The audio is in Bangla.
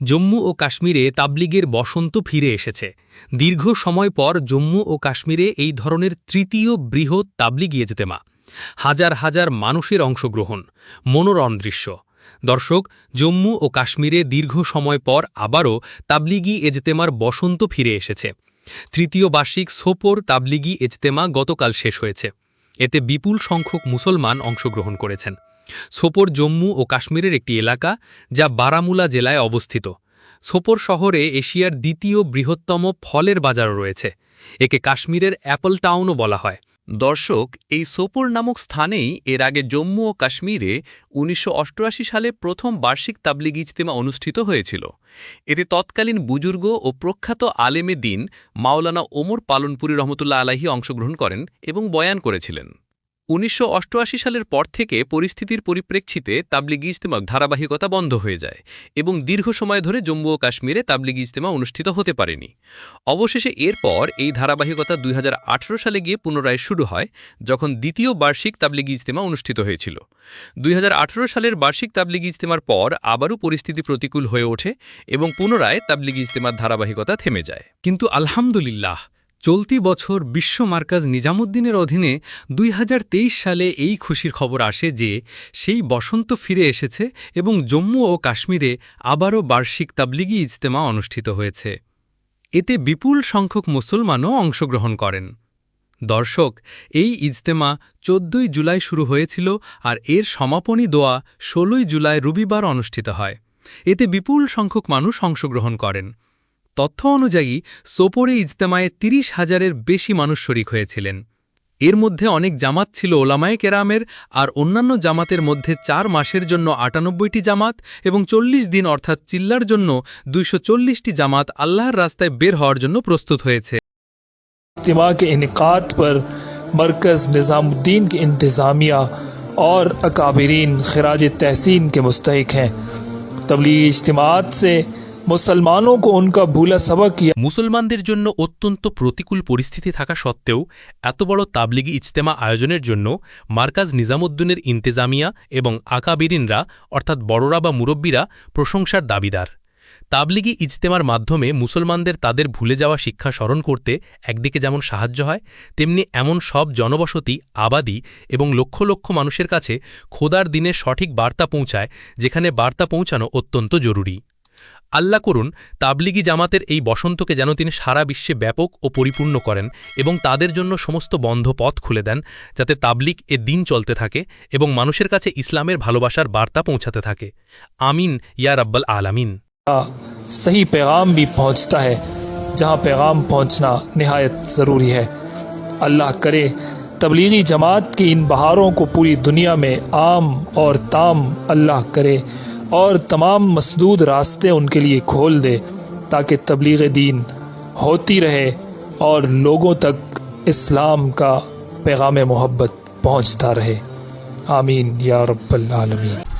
জম্মু ও কাশ্মীরে তাবলিগের বসন্ত ফিরে এসেছে। দীর্ঘ সময় পর জম্মু ও কাশ্মীরে এই ধরনের তৃতীয় বৃহৎ তাবলিগি ইজতেমা হাজার হাজার মানুষের অংশগ্রহণ, মনোরম দৃশ্য। দর্শক, জম্মু ও কাশ্মীরে দীর্ঘ সময় পর আবারও তাবলিগি এজতেমার বসন্ত ফিরে এসেছে। তৃতীয় বার্ষিক সোপোর তাবলিগি এজতেমা গতকাল শেষ হয়েছে। এতে বিপুল সংখ্যক মুসলমান অংশগ্রহণ করেছেন। সোপোর জম্মু ও কাশ্মীরের একটি এলাকা যা বারামুলা জেলায় অবস্থিত। সোপোর শহরে এশিয়ার দ্বিতীয় বৃহত্তম ফলের বাজারও রয়েছে। একে কাশ্মীরের অ্যাপল টাউনও বলা হয়। দর্শক, এই সোপোর নামক স্থানেই এর আগে জম্মু ও কাশ্মীরে উনিশশো অষ্টআশি সালে প্রথম বার্ষিক তাবলিগ ইজতেমা অনুষ্ঠিত হয়েছিল। এতে তৎকালীন বুজুর্গ ও প্রখ্যাত আলেমে দিন মাওলানা ওমর পালনপুরি রহমতুল্লাহ আলাহি অংশগ্রহণ করেন এবং বয়ান করেছিলেন। উনিশশো অষ্টআশি সালের পর থেকে পরিস্থিতির পরিপ্রেক্ষিতে তাবলিগ ইজতেমা ধারাবাহিকতা বন্ধ হয়ে যায় এবং দীর্ঘ সময় ধরে জম্মু ও কাশ্মীরে তাবলিগ ইজতেমা অনুষ্ঠিত হতে পারেনি। অবশেষে এরপর এই ধারাবাহিকতা দুই হাজার আঠারো সালে গিয়ে পুনরায় শুরু হয়, যখন দ্বিতীয় বার্ষিক তাবলিগি ইজতেমা অনুষ্ঠিত হয়েছিল। দুই হাজার আঠেরো সালের বার্ষিক তাবলিগি ইজতেমার পর আবারও পরিস্থিতি প্রতিকূল হয়ে ওঠে এবং পুনরায় তাবলিগি ইজতেমার ধারাবাহিকতা থেমে যায়। কিন্তু আলহামদুলিল্লাহ চলতি বছর বিশ্ব মার্কাজ নিজামুদ্দিনের অধীনে দুই হাজার তেইশ সালে এই খুশির খবর আসে যে, সেই বসন্ত ফিরে এসেছে এবং জম্মু ও কাশ্মীরে আবারও বার্ষিক তাবলিগি ইজতেমা অনুষ্ঠিত হয়েছে। এতে বিপুল সংখ্যক মুসলমানও অংশগ্রহণ করেন। দর্শক, এই ইজতেমা চোদ্দই জুলাই শুরু হয়েছিল আর এর সমাপনী দোয়া ষোলোই জুলাই রবিবার অনুষ্ঠিত হয়। এতে বিপুল সংখ্যক মানুষ অংশগ্রহণ করেন। তথ্য অনুযায়ী সোপোরে ইজতেমায় তিরিশ হাজারের বেশি মানুষ শরিক হয়েছিলেন এর মধ্যে অনেক জামাত ছিল ওলামায়ে কেরামের আর অন্যান্য জামাতের মধ্যে চার মাসের জন্য আটানব্বইটি জামাত এবং চল্লিশ দিন অর্থাৎ চিল্লার জন্য দুইশো চল্লিশটি জামাত আল্লাহর রাস্তায় বের হওয়ার জন্য প্রস্তুত হয়েছে इज्तिमा के इनकाद पर मरकज़ निज़ामुद्दीन की इंतज़ामिया और अकाबरीन खराज तहसीन के मुस्तक हैं तबलीगी इज्तिमात से মুসলমানদের জন্য অত্যন্ত প্রতিকূল পরিস্থিতি থাকা সত্ত্বেও, এত বড় তাবলিগি ইজতেমা আয়োজনের জন্য মার্কাজ নিজামুদ্দিনের ইন্তেজামিয়া এবং আকাবিরিনরা, অর্থাৎ বড়রা বা মুরব্বীরা, প্রশংসার দাবিদার। তাবলিগি ইজতেমার মাধ্যমে মুসলমানদের তাদের ভুলে যাওয়া শিক্ষা স্মরণ করতে একদিকে যেমন সাহায্য হয়, তেমনি এমন সব জনবসতি, আবাদি এবং লক্ষ লক্ষ মানুষের কাছে খোদার দিনে সঠিক বার্তা পৌঁছায়, যেখানে বার্তা পৌঁছানো অত্যন্ত জরুরি। আল্লাহ করুন তাবলিগি জামাতের এই বসন্তকে যেন তিনি সারা বিশ্বে ব্যাপক ও পরিপূর্ণ করেন এবং তাদের জন্য সমস্ত বন্ধ পথ খুলে দেন যাতে তাবলিগ এ দিন চলতে থাকে এবং মানুষের কাছে ইসলামের ভালোবাসার বার্তা পৌঁছাতে থাকে আমিন ইয়া রব্বাল আলামিন सही पैगाम भी पहुंचता है जहां पैगाम पहुंचना नहायत ज़रूरी है अल्लाह करे तबलीगी जमात की इन बहारों को पूरी दुनिया में आम और ताम अल्लाह करे اور تمام مسدود راستے ان کے لیے کھول دے تاکہ تبلیغ دین ہوتی رہے اور لوگوں تک اسلام کا پیغام محبت پہنچتا رہے۔ آمین یا رب العالمین۔